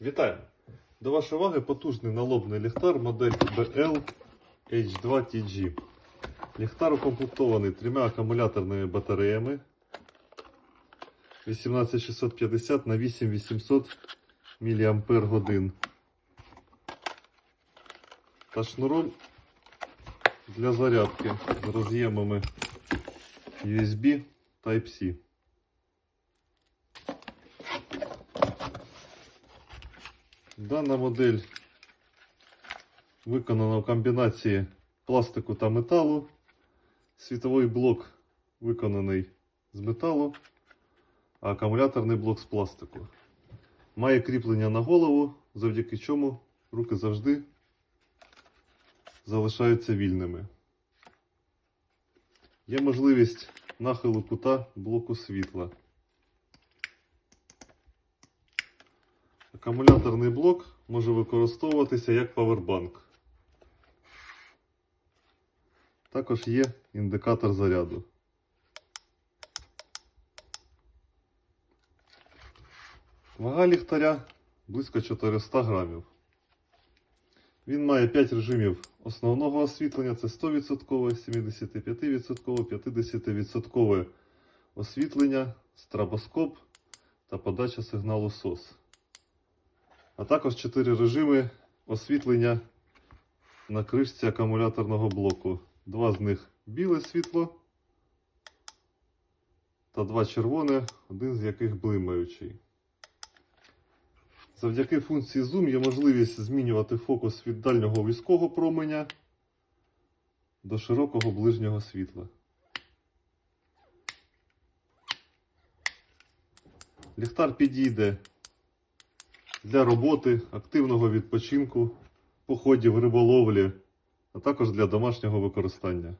Вітаю! До вашої уваги потужний налобний ліхтар модель BL H2TG. Ліхтар укомплектований трьома акумуляторними батареями 18650 на 8800 мАч та шнуром для зарядки з роз'ємами USB Type-C. Дана модель виконана в комбінації пластику та металу. Світовий блок виконаний з металу, а акумуляторний блок з пластику. Має кріплення на голову, завдяки чому руки завжди залишаються вільними. Є можливість нахилу кута блоку світла. Акумуляторний блок може використовуватися як павербанк. Також є індикатор заряду. Вага ліхтаря близько 400 грамів. Він має 5 режимів основного освітлення: це 100%, 75%, 50% освітлення, стробоскоп та подача сигналу SOS а також 4 режими освітлення на кришці акумуляторного блоку. Два з них біле світло та два червоне, один з яких блимаючий. Завдяки функції Zoom є можливість змінювати фокус від дальнього військового променя до широкого ближнього світла. Ліхтар підійде для роботи, активного відпочинку, походів, риболовлі, а також для домашнього використання.